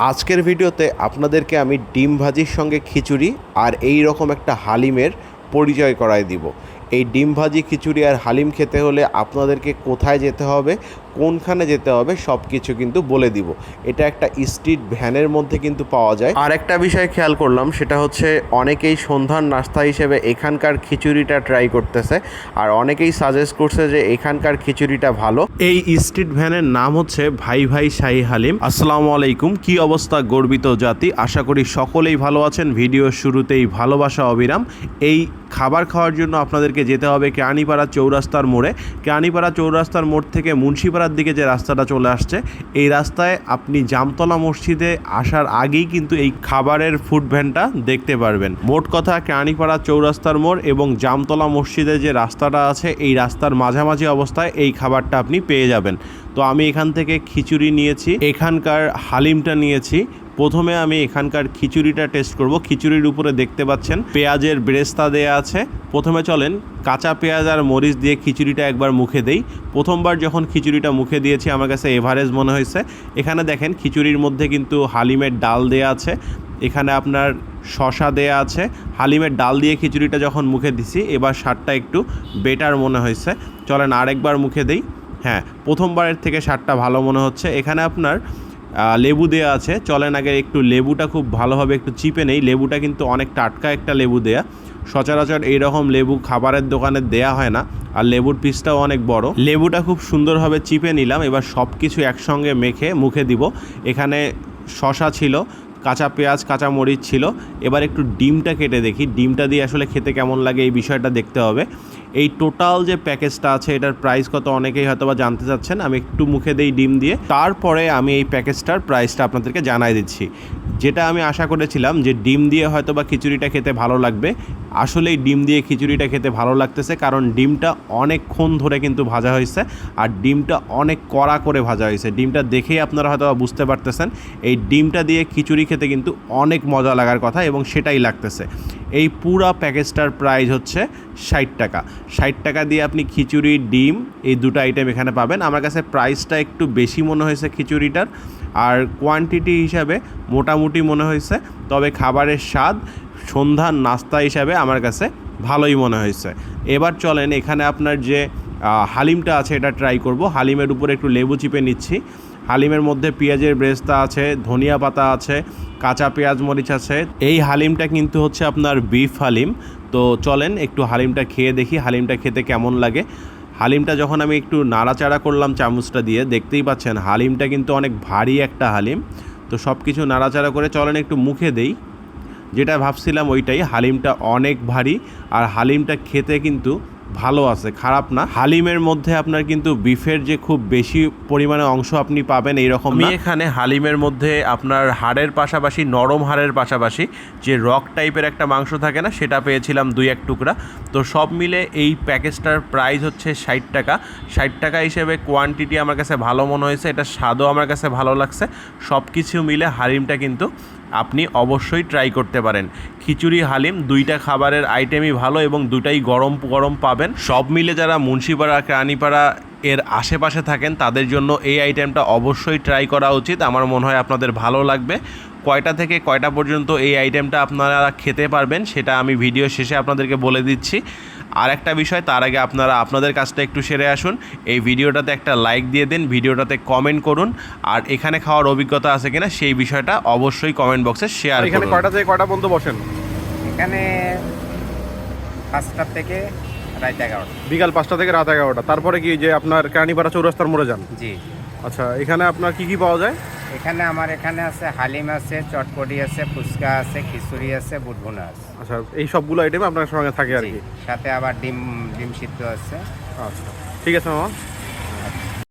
আজকের ভিডিওতে আপনাদেরকে আমি ডিম ভাজির সঙ্গে খিচুড়ি আর এই রকম একটা হালিমের পরিচয় করায় দিব। এই ডিম ভাজি খিচুড়ি আর হালিম খেতে হলে আপনাদেরকে কোথায় যেতে হবে কোনখানে যেতে হবে সব কিছু কিন্তু বলে দিব। এটা একটা স্ট্রিট ভ্যানের মধ্যে কিন্তু পাওয়া যায়। আর একটা বিষয় খেয়াল করলাম সেটা হচ্ছে অনেকেই সন্ধ্যার নাস্তা হিসেবে এখানকার খিচুড়িটা ট্রাই করতেছে আর অনেকেই সাজেস্ট করছে যে এখানকার খিচুড়িটা ভালো। এই স্ট্রিট ভ্যানের নাম হচ্ছে ভাই ভাই শাহি হালিম। আসসালামু আলাইকুম কি অবস্থা গর্বিত জাতি? আশা করি সকলেই ভালো আছেন। ভিডিও শুরুতেই ভালোবাসা অবিরাম। এই খাবার খাওয়ার জন্য আপনাদেরকে যেতে হবে কেরানীপাড়া চৌরাস্তার মোড়ে। কেরানীপাড়া চৌরাস্তার মোড় থেকে মুন্সিপাড়ার দিকে যে রাস্তাটা চলে আসছে, এই রাস্তায় আপনি জামতলা মসজিদে আসার আগেই কিন্তু এই খাবারের ফুড ভ্যানটা দেখতে পারবেন। মোট কথা কেরানীপাড়া চৌরাস্তার মোড় এবং জামতলা মসজিদে যে রাস্তাটা আছে, এই রাস্তার মাঝামাঝি অবস্থায় এই খাবারটা আপনি পেয়ে যাবেন। তো আমি এখান থেকে খিচুড়ি নিয়েছি, এখানকার হালিমটা নিয়েছি প্রথমে আমি এখানকার খিচুড়িটা টেস্ট করব। খিচুড়ির উপরে দেখতে পাচ্ছেন, পেঁয়াজের ব্রেস্তা দেয়া আছে। প্রথমে চলেন, কাঁচা পেঁয়াজ আর মরিচ দিয়ে খিচুড়িটা একবার মুখে দেই। প্রথমবার যখন খিচুড়িটা মুখে দিয়েছি, আমার কাছে এভারেজ মনে হয়েছে। এখানে দেখেন, খিচুড়ির মধ্যে কিন্তু হালিমের ডাল দেয়া আছে। এখানে আপনার শশা দেয়া আছে। হালিমের ডাল দিয়ে খিচুড়িটা যখন মুখে দিছি, এবার স্বাদটা একটু বেটার মনে হয়েছে। চলেন আরেকবার মুখে দেই। হ্যাঁ প্রথমবারের থেকে স্বাদটা ভালো মনে হচ্ছে। এখানে আপনার লেবু দেওয়া আছে। চলেন আগে একটু লেবুটা খুব ভালোভাবে একটু চিপে নেই। লেবুটা কিন্তু অনেক টাটকা একটা লেবু দেয়া। সচরাচর এইরকম লেবু খাবারের দোকানে দেয়া হয় না, আর লেবুর পিসটাও অনেক বড়। লেবুটা খুব সুন্দরভাবে চিপে নিলাম। এবার সব কিছু একসঙ্গে মেখে মুখে দিব। এখানে শশা ছিল কাঁচা পেঁয়াজ, কাঁচা মরিচ ছিল। এবার একটু ডিমটা কেটে দেখি। ডিমটা দিয়ে আসলে খেতে কেমন লাগে এই বিষয়টা দেখতে হবে। এই টোটাল যে প্যাকেজটা আছে, এটার প্রাইস কত অনেকেই হয়তো বা জানতে চাচ্ছেন। আমি একটু মুখে দিই ডিম দিয়ে। তারপরে আমি এই প্যাকেজটার প্রাইসটা আপনাদেরকে জানাই দিচ্ছি। যেটা আমি আশা করেছিলাম যে ডিম দিয়ে হয়তো বা খিচুড়িটা খেতে ভালো লাগবে। আসলেই ডিম দিয়ে খিচুড়িটা খেতে ভালো লাগতেছে কারণ ডিমটা অনেকক্ষণ ধরে কিন্তু ভাজা হয়েছে আর ডিমটা অনেক কড়া করে ভাজা হয়েছে। ডিমটা দেখেই আপনারা হয়তো বুঝতে পারতেছেন, এই ডিমটা দিয়ে খিচুড়ি খেতে কিন্তু অনেক মজা লাগার কথা এবং সেটাই লাগতেছে। এই পুরা প্যাকেজটার প্রাইস হচ্ছে ষাট টাকা। ষাট টাকা দিয়ে আপনি খিচুড়ি, ডিম এই দুটো আইটেম এখানে পাবেন। আমার কাছে প্রাইসটা একটু বেশি মনে হয়েছে খিচুড়িটার। আর কোয়ান্টিটি হিসাবে মোটামুটি মনে হয়েছে। তবে খাবারের স্বাদ সন্ধ্যার নাস্তা হিসাবে আমার কাছে ভালোই মনে হয়েছে। এবার চলেন এখানে আপনার যে হালিমটা আছে এটা ট্রাই করব। হালিমের উপরে একটু লেবু চিপে নিচ্ছি। হালিমের মধ্যে পেঁয়াজের ব্রেস্তা আছে, ধনিয়া পাতা আছে, কাঁচা পেঁয়াজ মরিচ আছে। এই হালিমটা কিন্তু হচ্ছে আপনার বিফ হালিম। তো চলেন একটু হালিমটা খেয়ে দেখি, হালিমটা খেতে কেমন লাগে। হালিমটা যখন আমি একটু নাড়াচাড়া করলাম চামচটা দিয়ে, দেখতেই পাচ্ছেন হালিমটা কিন্তু অনেক ভারী একটা হালিম। তো সব কিছু নাড়াচাড়া করে চলেন একটু মুখে দেই। যেটা ভাবছিলাম ওইটাই, হালিমটা অনেক ভারী আর হালিমটা খেতে কিন্তু ভালো আছে খারাপ না। হালিমের মধ্যে আপনার কিন্তু বিফের যে খুব বেশি পরিমাণে অংশ আপনি পাবেন এইরকম আমি এখানে হালিমের মধ্যে আপনার হাড়ের পাশাপাশি নরম হাড়ের পাশাপাশি যে রক টাইপের একটা মাংস থাকে না সেটা পেয়েছিলাম দুই এক টুকরা। তো সব মিলে এই প্যাকেজটার প্রাইস হচ্ছে ষাট টাকা। ষাট টাকা হিসেবে কোয়ান্টিটি আমার কাছে ভালো মনে হয়েছে এটা স্বাদও আমার কাছে ভালো লাগছে। সব কিছু মিলে হালিমটা কিন্তু আপনি অবশ্যই ট্রাই করতে পারেন। খিচুড়ি, হালিম দুইটা খাবারের আইটেমই ভালো এবং দুটাই গরম গরম পাবেন। সব মিলে যারা মুন্সিপাড়া কেরানীপাড়া এর আশেপাশে থাকেন, তাদের জন্য এই আইটেমটা অবশ্যই ট্রাই করা উচিত। আমার মনে হয় আপনাদের ভালো লাগবে। কয়টা থেকে কয়টা পর্যন্ত এই আইটেমটা আপনারা খেতে পারবেন, সেটা আমি ভিডিও শেষে আপনাদেরকে বলে দিচ্ছি। আর একটা বিষয় তার আগে আপনারা আপনাদের কাজটা একটু সেরে আসুন। এই ভিডিওটাতে একটা লাইক দিয়ে দিন ভিডিওটাতে কমেন্ট করুন আর এখানে খাওয়ার অভিজ্ঞতা আছে কিনা সেই বিষয়টা অবশ্যই কমেন্ট বক্সে শেয়ার এখানে কয়টা থেকে কয়টা পর্যন্ত বসেন? এখানে পাঁচটার থেকে রাত এগারোটা। বিকাল পাঁচটা থেকে রাত এগারোটা। তারপরে কি যে আপনার কেরানীপাড়া চৌরাস্তার মোড়ে যান? জি। আচ্ছা এখানে আপনার কি কি পাওয়া যায়? এখানে আমার এখানে আছে হালিম আছে চটপটি আছে ফুচকা আছে খিচুড়ি আছে বুটভুনা আছে। আচ্ছা এই সবগুলো আইটেম আপনার সঙ্গে থাকে আর কি? সাথে আবার ডিম ডিম সিদ্ধ আছে। আচ্ছা ঠিক আছে মামা।